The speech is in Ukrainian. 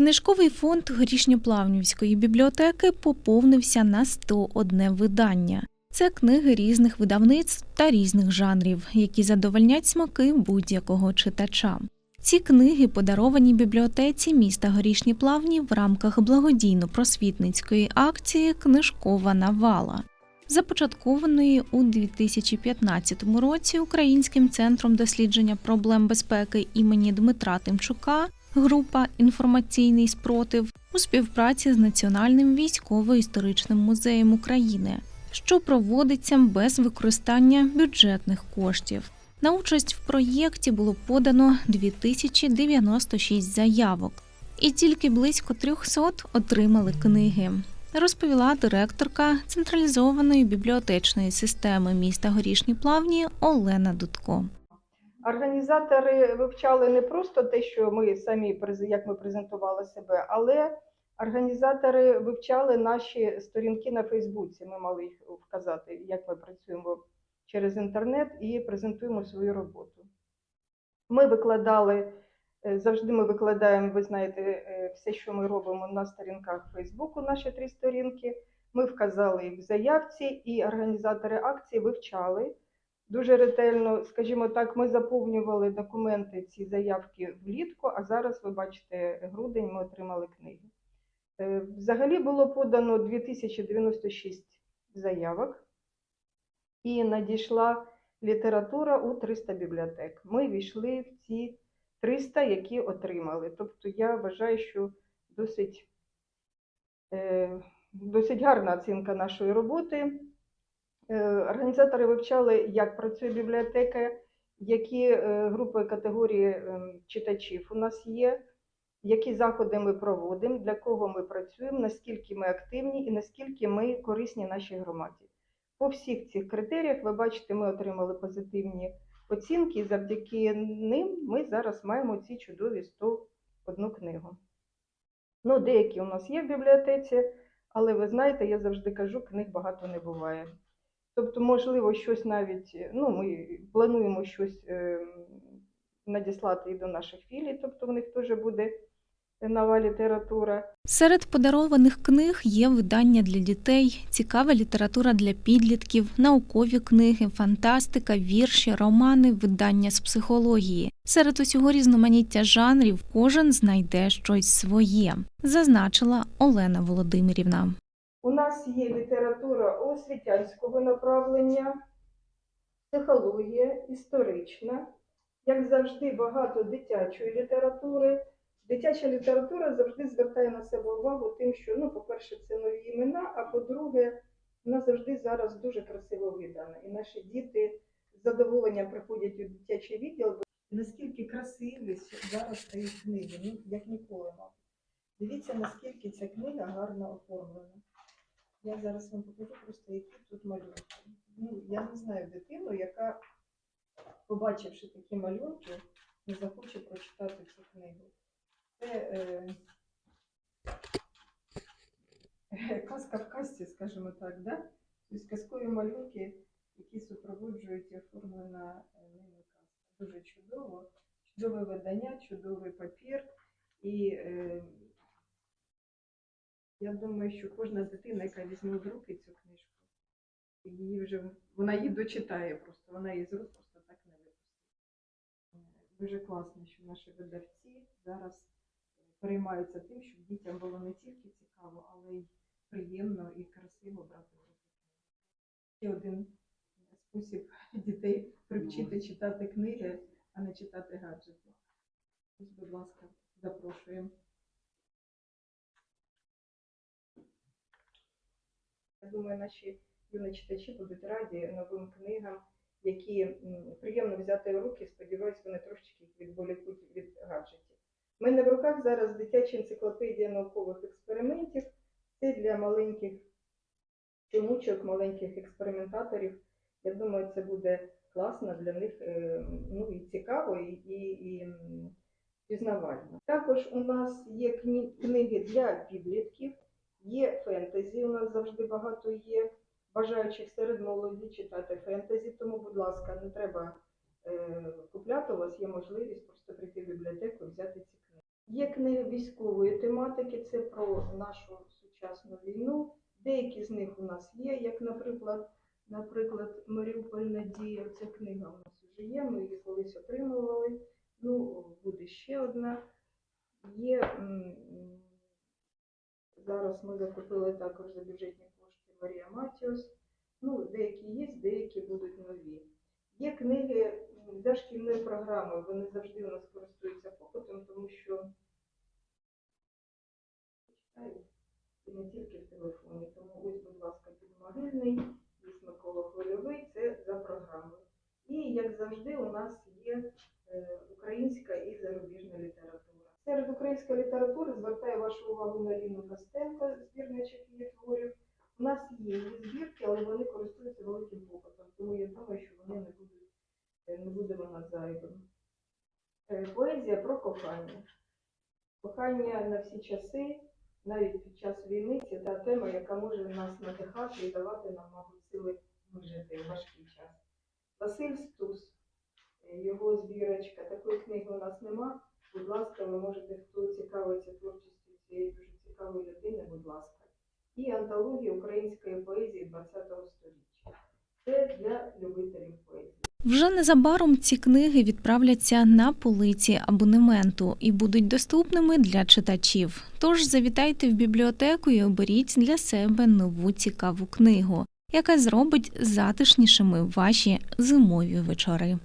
Книжковий фонд Горішньоплавнівської бібліотеки поповнився на 101 видання. Це книги різних видавництв та різних жанрів, які задовольнять смаки будь-якого читача. Ці книги подаровані бібліотеці міста Горішні Плавні в рамках благодійно-просвітницької акції Книжкова навала, започаткованої у 2015 році Українським центром дослідження проблем безпеки імені Дмитра Тимчука. Група Інформаційний спротив у співпраці з Національним військово-історичним музеєм України, що проводиться без використання бюджетних коштів. На участь в проєкті було подано 2096 заявок, і тільки близько 300 отримали книги. Розповіла директорка централізованої бібліотечної системи міста Горішні Плавні Олена Дудко. Організатори вивчали не просто те, що ми самі як ми презентували себе, але організатори вивчали наші сторінки на Фейсбуці. Ми мали їх вказати, як ми працюємо через інтернет і презентуємо свою роботу. Ми викладали е, завжди. Ми викладаємо, ви знаєте, е, все, що ми робимо на сторінках Фейсбуку, наші три сторінки. Ми вказали їх в заявці, і організатори акції вивчали дуже ретельно, скажімо так, ми заповнювали документи, ці заявки влітку, а зараз ви бачите грудень, ми отримали книги. Е, Взагалі було подано 2096 заявок і надійшла література у 300 бібліотек. Ми війшли в ці 300, які отримали. Тобто я вважаю, що досить, е, досить гарна оцінка нашої роботи. Е, Організатори вивчали, як працює бібліотека, які е, групи категорії е, читачів у нас є, які заходи ми проводимо, для кого ми працюємо, наскільки ми активні і наскільки ми корисні нашій громаді. По всіх цих критеріях, ви бачите, ми отримали позитивні оцінки, і завдяки ним ми зараз маємо ці чудові 101 книгу. Ну, деякі у нас є в бібліотеці, але ви знаєте, я завжди кажу, книг багато не буває. Тобто, можливо, щось навіть, е, ну, ми плануємо щось е, надіслати і до наших філій, тобто в них теж буде нова література. Серед подарованих книг є видання для дітей, цікава література для підлітків, наукові книги, фантастика, вірші, романи, видання з психології. Серед усього різноманіття жанрів кожен знайде щось своє, зазначила Олена Володимирівна. У нас є література освітянського направлення, психологія, історична. Як завжди, багато дитячої літератури. Дитяча література завжди звертає на себе увагу тим, що, ну, по-перше, це нові імена, а по-друге, вона завжди зараз дуже красиво видана. І наші діти з задоволенням приходять у дитячий відділ. Наскільки красиві зараз стають книги, ну, як ніколи, мабуть. Дивіться, наскільки ця книга гарно оформлена. Я зараз вам покажу просто, які тут малюнки. Ну, я не знаю дитину, яка, побачивши такі малюнки, не захоче прочитати цю книгу. Це е, казка в казці, скажімо так, да? Тобто казкові малюнки, які супроводжують оформлена е, ними казка. Дуже чудово, чудове видання, чудовий папір. І е, я думаю, що кожна дитина, яка візьме в руки цю книжку, її вже вона її дочитає просто, вона її з рук просто так не випустить. Дуже класно, що наші видавці зараз переймаються тим, щоб дітям було не тільки цікаво, але й приємно і красиво брати в руки. Ще один спосіб дітей привчити читати книги, а не читати гаджети. Будь ласка, запрошуємо. Думаю, наші юні читачі будуть раді новим книгам, які приємно взяти в руки. Сподіваюсь, вони трошечки їх відволікуть від гаджетів. У мене в руках зараз дитяча енциклопедія наукових експериментів. Це для маленьких чомучок, маленьких експериментаторів. Я думаю, це буде класно для них, е, ну і цікаво, і, і, і пізнавально. Також у нас є книги для підлітків. Є фентезі, у нас завжди багато є бажаючих серед молоді читати фентезі, тому, будь ласка, не треба е, купляти, у вас є можливість просто прийти в бібліотеку і взяти ці книги. Є книги військової тематики, це про нашу сучасну війну. Деякі з них у нас є, як, наприклад, наприклад, Маріуполь Надія. Ця книга у нас вже є, ми її колись отримували. Ну, буде ще одна. Є зараз ми закупили також за бюджетні кошти Марія Матіос. Ну, деякі є, деякі будуть нові. Є книги м, для шкільної програми, вони завжди у нас користуються попитом, тому що читають не тільки в телефоні. Тому ось, будь ласка, підмогильний і Микола Хвильовий це за програмою. І, як завжди, у нас є е, українська. Серед української літератури звертаю вашу увагу на Ліну Костенко, збірничок її творів. У нас є її збірки, але вони користуються великим попитом, тому я думаю, що вони не будуть, е, не буде вона зайвим. Е, Поезія про кохання. Кохання на всі часи, навіть під час війни, це та тема, яка може нас надихати і давати нам, мабуть, сили вижити в важкий час. Василь Стус, е, його збірочка, такої книги у нас нема. Будь ласка, ви можете, І української поезії ХХ століття. Це для любителів поезії. Вже незабаром ці книги відправляться на полиці абонементу і будуть доступними для читачів. Тож завітайте в бібліотеку і оберіть для себе нову цікаву книгу, яка зробить затишнішими ваші зимові вечори.